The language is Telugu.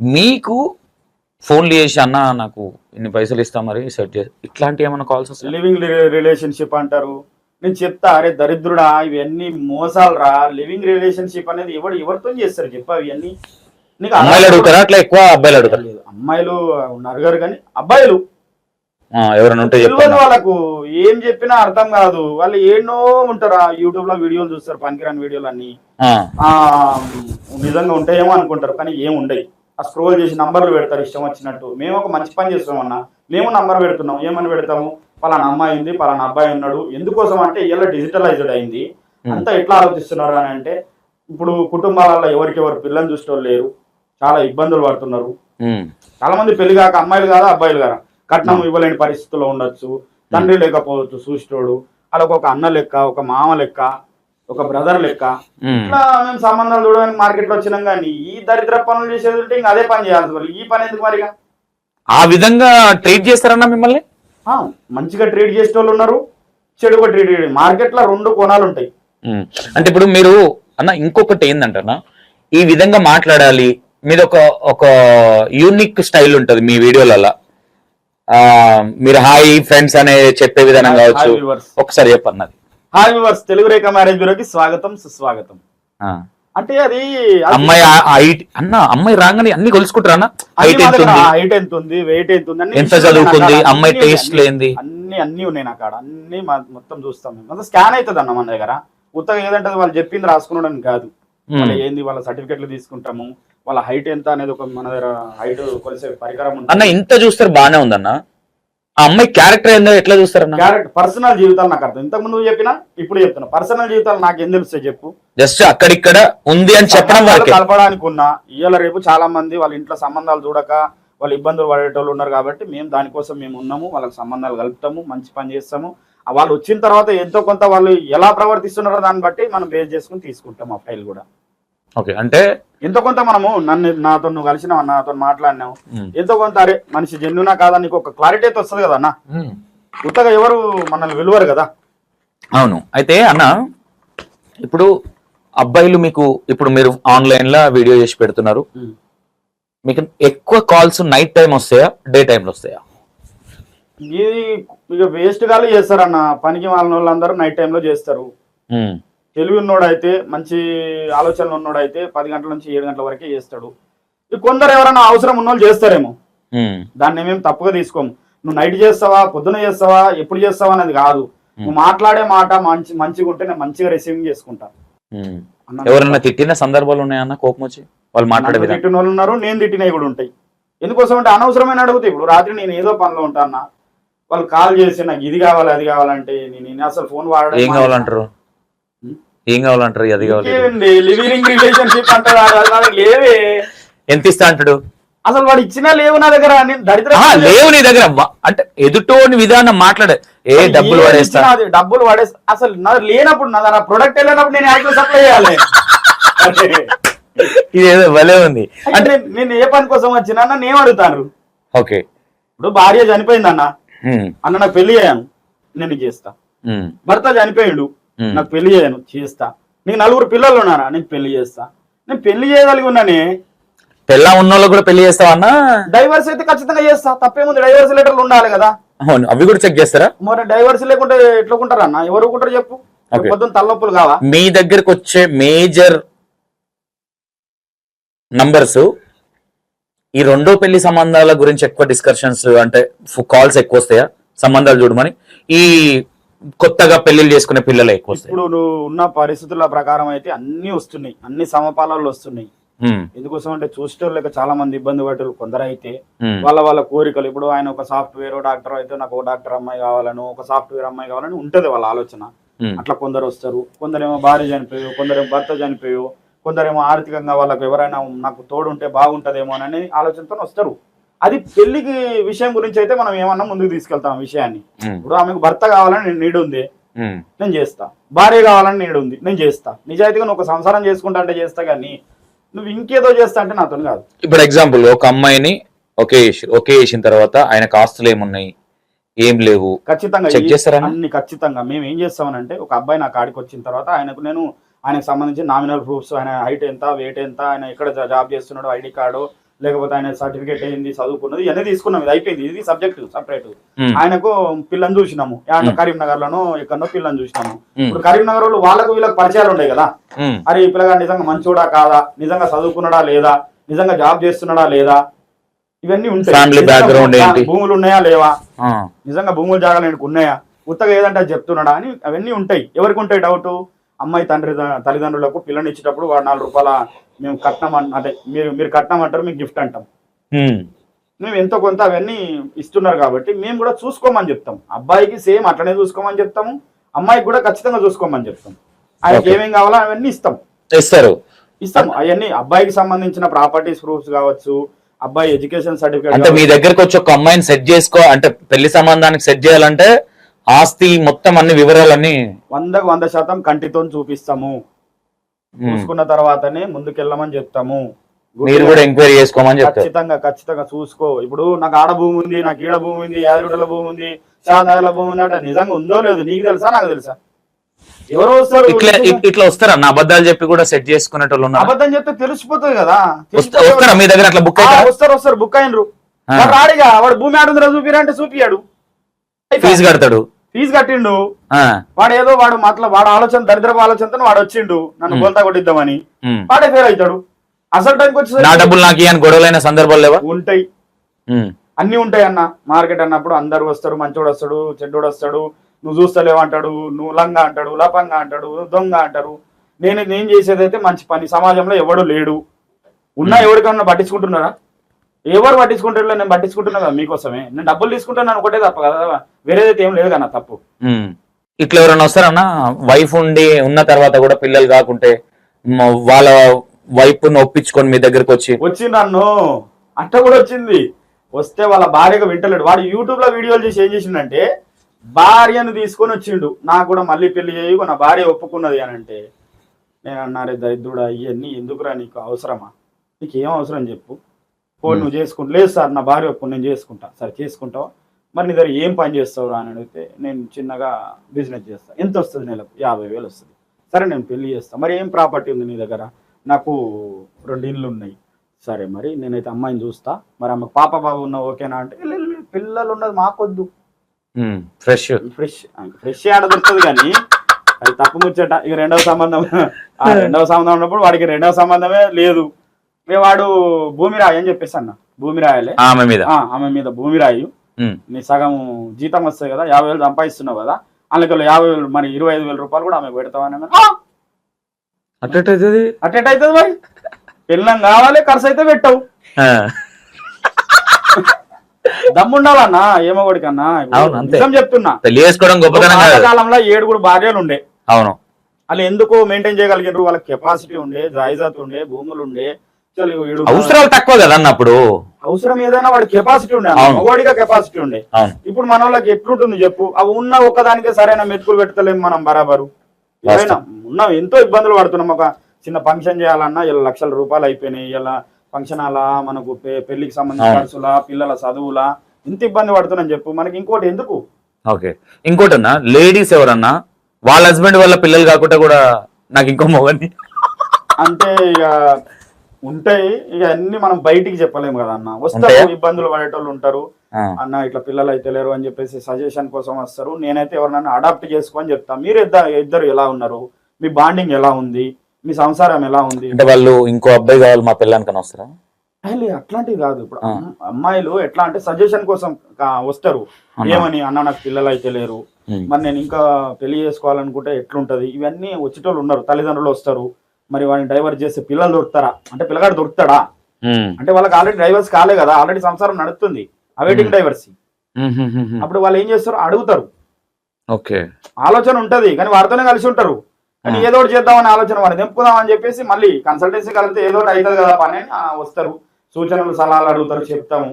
మీకు ఫోన్లు చేసి అన్న నాకు ఇన్ని పైసలు ఇస్తా మరి సెట్ చేసి. ఇట్లాంటి ఏమైనా కాల్స్ వస్తాయి? లివింగ్ రిలేషన్షిప్ అంటారు. నేను చెప్తా అరే దరిద్రుడా ఇవన్నీ మోసాలు రా లివింగ్ రిలేషన్షిప్ అనేది ఎవడు ఎవరితో చేస్తారు చెప్పు అవన్నీ నీకు అమ్మాయిలు అడుగుతారా? అట్లా ఎక్కువ అబ్బాయిలు అడుగుతారు? లేదు. అమ్మాయిలు ఉన్నారు కానీ అబ్బాయిలు. ఎవరైనా ఉంటే తెలియదు చెప్పండి వాళ్ళకు ఏం చెప్పినా అర్థం కాదు. వాళ్ళు ఏనో ఉంటారు యూట్యూబ్లో వీడియోలు చూస్తారు పనికిరాని వీడియోలు అన్ని నిజంగా ఉంటాయేమో అనుకుంటారు కానీ ఏం ఉండయి. ఆ స్క్రోల్ చేసి నంబర్లు పెడతారు ఇష్టం వచ్చినట్టు. మేము ఒక మంచి పని చేస్తామన్నా మేము నంబర్ పెడుతున్నాం. ఏమని పెడతాము? పలానా అమ్మాయి ఉంది పలానా అబ్బాయి ఉన్నాడు. ఎందుకోసం అంటే ఇలా డిజిటలైజ్డ్ అయింది. అంతా ఎట్లా ఆలోచిస్తున్నారు అని అంటే ఇప్పుడు కుటుంబాలలో ఎవరికెవరు పిల్లలు చూసేవాళ్ళు లేరు. చాలా ఇబ్బందులు పడుతున్నారు. ఉమ్, చాలా మంది పెళ్ళి కాక అమ్మాయిలు కాదా అబ్బాయిలు కాదా? కట్నం ఇవ్వలేని పరిస్థితుల్లో ఉండొచ్చు. తండ్రి లేకపోవచ్చు చూసేటోడు. వాళ్ళకి ఒక అన్న లెక్క ఒక మామ లెక్క ఒక బ్రదర్ లెక్క. ఇట్లా మేము సంబంధాలు చూడడానికి మార్కెట్లో వచ్చినాం కానీ ఈ దరిద్ర పనులు చేసేది ఉంటే ఇంకా అదే పని చేయాల్సి వస్తుంది. ఈ పని ఎందుకు మరిగా? ఆ విధంగా ట్రీట్ చేస్తారన్నా మిమ్మల్ని? మంచిగా ట్రీట్ చేసే వాళ్ళు ఉన్నారు. చెడుగా ట్రీట్ మార్కెట్లో రెండు కోణాలు ఉంటాయి. అంటే ఇప్పుడు మీరు అన్న ఇంకొకటి ఏంటంటన్నా ఈ విధంగా మాట్లాడాలి. మీద ఒక ఒక యూనిక్ స్టైల్ ఉంటది మీ వీడియోలలో. మీరు హాయ్ ఫ్రెండ్స్ అనే చెప్పే విధానం కావచ్చు. ఒకసారి చెప్పన్నది hi viewers Telugu Rekha marriage బ్యూరోకి స్వాగతం సుస్వాగతం. అంటే అది అమ్మాయి height- అన్న అమ్మాయి రాగానే అన్ని కొలుసుకుంటారా అన్న? హైట్ ఎంత ఉంది హైట్ ఎంత ఉంది వెయిట్ ఎంత ఉంది ఎంత చదువుకుంది? అమ్మాయి ఉన్నాయి. లేంది? అన్ని అన్ని ఉన్నాయి నాకు ఆడ అన్ని మొత్తం చూస్తాం మేము. స్కాన్ అవుతుంది అన్న మన దగ్గర. ఉత్తగా ఏదంటే వాళ్ళు చెప్పింది రాసుకున్నాడని కాదు. వాళ్ళ ఏంది వాళ్ళ సర్టిఫికెట్లు తీసుకుంటాము వాళ్ళ హైట్ ఎంత అనేది ఒక మన దగ్గర హైట్ కొలిసే పరికరం అన్న ఇంత చూస్తారు బానే ఉందన్న. ఆ అమ్మాయి క్యారెక్టర్ ఏందో ఎట్లా చూస్తారన్న? క్యారెక్టర్ పర్సనల్ జీవితాలు నాకు అర్థం. ఇంతకు ముందు చెప్పినా ఇప్పుడు చెప్తున్నా. పర్సనల్ జీవితాలు నాకు ఏం తెలుస్తాయి చెప్పు. జస్ట్ అక్కడిక్కడ ఉంది అని చెప్పడం వరకే. కలపడానికి ఉన్నా ఇవాళ రేపు చాలా మంది వాళ్ళ ఇంట్లో సంబంధాలు చూడక వాళ్ళు ఇబ్బందులు పడేటోళ్ళు ఉన్నారు కాబట్టి మేము దానికోసం మేము ఉన్నాము వాళ్ళకి సంబంధాలు కలుపుతాము మంచి పని చేస్తాము. వాళ్ళు వచ్చిన తర్వాత ఎంతో కొంత వాళ్ళు ఎలా ప్రవర్తిస్తున్నారో దాన్ని బట్టి మనం బేస్ చేసుకుని తీసుకుంటాం ఆ ఫైల్ కూడా. ఓకే అంటే ఎంతో కొంత మనము నన్ను నాతో నువ్వు కలిసినావు నాతో మాట్లాడినావు. ఎంతో కొంత అరే మనిషి జెన్యునా కాదా నీకు ఒక క్లారిటీ అయితే వస్తుంది కదా అన్న? కొత్తగా ఎవరు మనల్ని విలువరు కదా? అవును. అయితే అన్న ఇప్పుడు అబ్బాయిలు మీకు ఇప్పుడు మీరు ఆన్లైన్లో వీడియో చేసి పెడుతున్నారు. మీకు ఎక్కువ కాల్స్ నైట్ టైం వస్తాయా డే టైంలో వస్తాయా? ఇది ఇక వేస్ట్ గాలు చేస్తారన్న పనికి వాళ్ళ వాళ్ళందరూ నైట్ టైంలో చేస్తారు. తెలివి ఉన్నోడైతే మంచి ఆలోచనలు ఉన్నోడైతే పది గంటల నుంచి ఏడు గంటల వరకే చేస్తాడు. ఇక కొందరు ఎవరైనా అవసరం ఉన్నోళ్ళు చేస్తారేమో. దాన్ని మేము తప్పుగా తీసుకోము. నువ్వు నైట్ చేస్తావా పొద్దున చేస్తావా ఎప్పుడు చేస్తావా అనేది కాదు. నువ్వు మాట్లాడే మాట మంచి మంచిగా ఉంటే నేను మంచిగా రిసీవింగ్ చేసుకుంటా. ఎవరైనా తిట్టిన సందర్భాలు ఉన్నాయన్న కోపం వచ్చి? వాళ్ళు మాట్లాడే తిట్టిన వాళ్ళు ఉన్నారు నేను తిట్టినవి కూడా ఉంటాయి. ఎందుకోసం అంటే అనవసరమైన అడుగుతాయి ఇప్పుడు రాత్రి నేను ఏదో పనిలో ఉంటా అన్న వాళ్ళు కాల్ చేసి నాకు ఇది కావాలి అది కావాలంటే నేను అసలు ఫోన్ వాడడం ఏం కావాలంటారు. ఏం కావాలంటారు? అది కావాలి లివింగ్ రిలేషన్షిప్ అంటారు లేవే. ఎంత ఇస్తా అంటాడు? అసలు వాడు ఇచ్చినా లేవు నా దగ్గర. నేను దరిద్ర లేవు నీ దగ్గర. అంటే ఎదుటోని విధానం మాట్లాడే. ఏ డబ్బులు పడేస్తా. డబ్బులు పడేస్తా. అసలు నా లేనప్పుడు నా ప్రొడక్ట్ వెళ్ళినప్పుడు నేను యాక్టివ్ సప్లై చేయాలి. అంటే ఇది ఏదో భలే ఉంది. అంటే నేను- నేను ఏ పని కోసం వచ్చినా నన్ను ఏం అడుగుతాను ఓకే. ఇప్పుడు భార్య చనిపోయింది అన్న అన్న నాకు పెళ్ళి చేయను నేను చేస్తా. భర్త చనిపోయిండు. నాకు పెళ్ళి చేయను చేస్తా. నీకు నలుగురు పిల్లలు ఉన్నారా? నేను పెళ్ళి చేస్తా. నేను పెళ్ళి చేయగలిగి ఉన్నానే. పెళ్ళా ఉన్నోళ్ళు కూడా పెళ్ళి చేస్తావా అన్న? డైవర్స్ అయితే ఖచ్చితంగా చేస్తా. తప్పేముంది? డైవర్స్ లెటర్లు ఉండాలి కదా. అవును అవి కూడా చెక్ చేస్తారా? మరి డైవర్స్ లేకుంటే ఎట్లా ఉంటారు అన్న? ఎవరు ఊరుకుంటారు చెప్పు. పొద్దున్న తలనొప్పులు కావా? మీ దగ్గరకు వచ్చే మేజర్ నంబర్స్ ఈ రెండో పెళ్ళి సంబంధాల గురించి ఎక్కువ డిస్కషన్స్ అంటే కాల్స్ ఎక్కువ వస్తాయా? సంబంధాలు చూడమని. ఈ కొత్తగా పెళ్ళిళ్ళు చేసుకునే పిల్లలు ఎక్కువ వస్తాయి. ఇప్పుడు నువ్వు ఉన్న పరిస్థితుల ప్రకారం అయితే అన్ని వస్తున్నాయి. అన్ని సమపాలాలు వస్తున్నాయి. ఎందుకోసం అంటే చూసేటోళ్ళకి చాలా మంది ఇబ్బంది పడ్డారు కొందరు అయితే ఉమ్, వాళ్ళ వాళ్ళ కోరికలు. ఇప్పుడు ఆయన ఒక సాఫ్ట్వేర్ డాక్టర్ అయితే నాకు ఒక డాక్టర్ అమ్మాయి కావాలను ఒక సాఫ్ట్వేర్ అమ్మాయి కావాలని ఉంటది వాళ్ళ ఆలోచన. అట్లా కొందరు వస్తారు. కొందరేమో భార్య చనిపోయో కొందరేమో భర్త చనిపోయో కొందరేమో ఆర్థికంగా వాళ్ళకి ఎవరైనా నాకు తోడు ఉంటే బాగుంటదేమో అని ఆలోచనతో వస్తారు. అది పెళ్ళికి విషయం గురించి అయితే మనం ఏమన్నా ముందుకు తీసుకెళ్తాం విషయాన్ని. ఇప్పుడు ఆమెకు భర్త కావాలని నీడు ఉంది. నేను చేస్తా. భార్య కావాలని నీడు ఉంది. నేను చేస్తా. నిజాయితీగా నువ్వు ఒక సంసారం చేసుకుంటా అంటే చేస్తా కానీ నువ్వు ఇంకేదో చేస్తా అంటే నాతో కాదు. ఇప్పుడు ఎగ్జాంపుల్ ఒక అమ్మాయిని ఒకే ఒకే వేసిన తర్వాత ఆయనకు ఆస్తులు ఏమున్నాయి? ఏం లేవు. ఖచ్చితంగా ఈ- చేస్తారా? అన్ని? ఖచ్చితంగా. మేము ఏం చేస్తామనంటే ఒక అబ్బాయి నా కాడికి వచ్చిన తర్వాత ఆయనకు నేను ఆయనకు సంబంధించి నామినల్ ప్రూఫ్స్ ఆయన హైట్ ఎంత వెయిట్ ఎంత ఆయన ఎక్కడ జాబ్ చేస్తున్నాడు ఐడి కార్డు లేకపోతే ఆయన సర్టిఫికేట్ అయింది చదువుకున్నది ఇవన్నీ తీసుకున్నాం. ఇది అయిపోయింది. ఇది సబ్జెక్ట్ సపరేట్ ఆయనకు పిల్లని చూసినాము. కరీంనగర్ లోనో ఎక్కడనో పిల్లని చూసినాము. ఇప్పుడు కరీంనగర్ వాళ్ళు వాళ్ళకు వీళ్ళకి పరిచయాలు ఉన్నాయి కదా. అరే ఈ పిల్లగా నిజంగా మంచోడా కాదా? నిజంగా చదువుకున్నాడా లేదా? నిజంగా జాబ్ చేస్తున్నాడా లేదా? ఇవన్నీ ఉంటాయి? భూములు ఉన్నాయా లేవా? నిజంగా భూములు జాగాలు ఉన్నాయా? ఉత్తగా ఏదంటే చెప్తున్నాడా అని అవన్నీ ఉంటాయి. ఎవరికి ఉంటాయి డౌట్ అమ్మాయి తండ్రి తల్లిదండ్రులకు పిల్లని ఇచ్చేటప్పుడు వాడు నాలుగు రూపాయల మేము కట్నం అంటే మీరు మీరు కట్నం అంటారు మీకు గిఫ్ట్ అంటాం. మేము ఎంతో కొంత అవన్నీ ఇస్తున్నారు కాబట్టి మేము కూడా చూసుకోమని చెప్తాం. అబ్బాయికి సేమ్ అట్లనే చూసుకోమని చెప్తాము. అమ్మాయికి కూడా ఖచ్చితంగా చూసుకోమని చెప్తాం. ఆయనకి Okay. ఏమేం కావాలో అవన్నీ ఇస్తాం. ఇస్తారు. ఇస్తాం. అవన్నీ అబ్బాయికి సంబంధించిన ప్రాపర్టీస్ ప్రూఫ్స్ కావచ్చు అబ్బాయి ఎడ్యుకేషన్ అంటే సర్టిఫికేట్ మీ దగ్గరకు వచ్చి ఒక అమ్మాయిని సెట్ చేసుకో అంటే పెళ్ళి సంబంధానికి సెట్ చేయాలంటే ఆస్తి మొత్తం అన్ని వివరాలన్నీ వందకు వంద శాతం కంటితో చూపిస్తాము. చూసుకున్న తర్వాతనే ముందుకెళ్ళమని చెప్తాము. మీరు కూడా ఎంక్వైరీ చేసుకోమని ఖచ్చితంగా ఖచ్చితంగా చూసుకో. ఇప్పుడు నాకు ఆడ భూమి ఉంది నాకు ఈడ భూమి ఉంది యాదగిరిగుట్టల భూమి ఉంది షాదనగర్ల భూమి ఉంది అంటే నిజంగా ఉందో లేదు నీకు తెలుసా నాకు తెలుసా? ఎవరో వస్తారు. ఇట్లా ఇట్- ఇట్లా వస్తారా? నా అబద్ధాలు చెప్పి కూడా సెట్ చేసుకునేటోళ్ళు ఉన్నారు? అబద్ధం చెప్తే తెలిసిపోతుంది కదా. వస్తారా? మీ దగ్గర అట్లా బుక్ వస్తారు వస్తారు బుక్ అయినరు. ఆ. వాడు రాడిగా వాడు భూమి ఆడుందిరా చూపిరా అంటే చూపియాడు. ఫీజు కడతాడు. ఫీజు కట్టిండు. వాడు ఏదో వాడు మాట్లా వాడు ఆలోచన దరిద్రపు ఆలోచనతో వాడు వచ్చిండు. నన్ను. బోల్తా కొట్టిద్దామని. వాడే ఫెయిల్ అవుతాడు. అసలు టైంకి నా వచ్చేసరికి డబ్బులు నాకు ఇయ్యని గొడవలైన సందర్భాలు లేవా? ఉంటాయి. అన్ని ఉంటాయి అన్న. మార్కెట్ అన్నప్పుడు అందరు వస్తాడు మంచోడు వస్తాడు చెడ్డోడు వస్తాడు నువ్వు చూస్తలేవు అంటాడు నువ్వు లంగా అంటాడు లపంగా అంటాడు దొంగ అంటారు. నేను నేను చేసేది అయితే మంచి పని. సమాజంలో ఎవడు లేడు. ఉన్నా ఎవరికన్నా పట్టించుకుంటున్నారా? ఎవరు పట్టించుకుంటారో నేను పట్టించుకుంటున్నా కదా మీకోసమే. నేను డబ్బులు తీసుకుంటున్నాను ఒకటే తప్ప కదా. వేరేదైతే ఏం లేదు కదా తప్పు. ఇట్లా ఎవరైనా వస్తారన్నా వైఫ్ ఉండి ఉన్న తర్వాత కూడా పిల్లలు కాకుంటే వాళ్ళ వైఫ్ ఒప్పించుకొని మీ దగ్గరకు వచ్చి. వచ్చి నన్ను అట్ట కూడా వచ్చింది. వస్తే వాళ్ళ భార్యగా వింటలేడు. వాడు యూట్యూబ్లో వీడియోలు చేసి ఏం చేసిండంటే భార్యను తీసుకొని వచ్చిండు. నాకు కూడా మళ్ళీ పెళ్ళి చేయి నా భార్య ఒప్పుకున్నది అని అంటే నేను అన్నారే దరిద్రుడా ఇవన్నీ ఎందుకురా నీకు అవసరమా? నీకు ఏం అవసరం చెప్పు. పో నువ్వు చేసుకుంటా లేదు సార్ నా భార్య ఒప్పు నేను చేసుకుంటా. సరే చేసుకుంటావా? మరి నీ దగ్గర ఏం పని చేస్తావురా అని అడిగితే నేను చిన్నగా బిజినెస్ చేస్తా. ఎంత వస్తుంది నెలకు? యాభై వేలు వస్తుంది. సరే నేను పెళ్ళి చేస్తా. మరి ఏం ప్రాపర్టీ ఉంది నీ దగ్గర? నాకు రెండు ఇళ్ళు ఉన్నాయి. సరే మరి నేనైతే అమ్మాయిని చూస్తా. మరి ఆమె పాప బాబు ఉన్న ఓకేనా అంటే "లే, లే, లే, పిల్లలు ఉన్నది మాకొద్దు. ఫ్రెష్ ఫ్రెష్ ఫ్రెష్ ఆడ దొరుకుతుంది కానీ అది తప్పు ముచ్చట. ఇక రెండవ సంబంధం ఆ రెండవ సంబంధం ఉన్నప్పుడు వాడికి రెండవ సంబంధమే లేదు. వాడు భూమి రాయి అని చెప్పేసి అన్న. భూమి రాయలే ఆమె మీద. ఆ, ఆమె మీద భూమి రాయి ఉమ్. నీ సగం జీతం వస్తాయి కదా యాభై వేలు సంపాదిస్తున్నావు కదా అందులో యాభై వేలు మరి ఇరవై ఐదు వేల రూపాయలు కూడా ఆమె పెడతావని అన్నాను. ఆ, అట్టది అట్టెట్ అవుతుంది మరి. పెళ్ళం కావాలి ఖర్చు అయితే పెట్టవు. దమ్ముండాలన్నా ఏమోగడికన్నా. అవును, అంతే. నిజం చెప్తున్నా. పెళ్ళి చేసుకోవడం గొప్పతనం కాదు. కాలంలో ఏడుగురు భార్యలు ఉండే అవును. వాళ్ళు ఎందుకు మెయింటైన్ చేయగలిగారు వాళ్ళకి కెపాసిటీ ఉండే జాయిజాత్ ఉండే భూములు ఉండే అవసరాలు తక్కువ కదా అన్నప్పుడు? అవసరం ఏదైనా వాడి కెపాసిటీ ఉండే. మగవాడిగా కెపాసిటీ ఉండే. ఇప్పుడు మన వాళ్ళకి ఎట్లుంటుంది చెప్పు? అవి ఉన్న ఒక్కదానికే సరైన మెతుకులు పెట్టలేము మనం బరాబరు. ఉన్నాం ఎంతో ఇబ్బందులు పడుతున్నాం. ఒక చిన్న ఫంక్షన్ చేయాలన్నా ఇలా లక్షల రూపాయలు అయిపోయినాయి. ఇలా ఫంక్షన్ అలా మనకు పెళ్ళికి సంబంధించిన. ఖర్చులా పిల్లల చదువులా ఇంత ఇబ్బంది పడుతున్నాం చెప్పు. మనకి ఇంకోటి ఎందుకు? ఓకే. ఇంకోటి అన్నా లేడీస్ ఎవరన్నా వాళ్ళ హస్బెండ్ వాళ్ళ పిల్లలు కాకుండా కూడా నాకు ఇంకో మొగని. అంటే ఇక ఉంటాయి. ఇక అన్ని మనం బయటికి చెప్పలేము కదా అన్న. వస్తారు? ఇబ్బందులు పడేటోళ్ళు ఉంటారు. అన్న ఇట్లా పిల్లలు అయితే లేరు అని చెప్పేసి సజెషన్ కోసం వస్తారు. నేనైతే ఎవరినైనా అడాప్ట్ చేసుకొని చెప్తా. మీరు ఇద్దరు ఇద్దరు ఎలా ఉన్నారు? మీ బాండింగ్ ఎలా ఉంది? మీ సంసారం ఎలా ఉంది? అంటే వాళ్ళు ఇంకో అబ్బాయి కావాలి మా పిల్లానికని వస్తారా? అట్లాంటివి కాదు. ఇప్పుడు అమ్మాయిలు ఎట్లా అంటే సజెషన్ కోసం వస్తారు. ఏమని? అన్న నాకు పిల్లలు అయితే లేరు మరి నేను ఇంకా పెళ్ళి చేసుకోవాలనుకుంటే ఎట్లుంటది? ఇవన్నీ వచ్చేటోళ్ళు ఉన్నారు. తల్లిదండ్రులు వస్తారు. మరి వాడిని డైవర్ట్ చేస్తే పిల్లలు దొరుకుతారా? అంటే పిల్లగాడు దొరుకుతాడా? అంటే వాళ్ళకి ఆల్రెడీ డైవర్స్ కాలే కదా ఆల్రెడీ సంసారం నడుస్తుంది. Awaiting divorce um. అప్పుడు వాళ్ళు ఏం చేస్తారు? అడుగుతారు. ఓకే. ఆలోచన ఉంటది కానీ వారితోనే కలిసి ఉంటారు. కానీ. ఏదో ఒకటి చేద్దామని ఆలోచన వాడిని తెంపుదాం అని చెప్పేసి మళ్ళీ కన్సల్టెన్సీ కలిపితే ఏదో ఒకటి అవుతుంది కదా పని వస్తారు. సూచనలు సలహాలు అడుగుతారు చెప్తాము.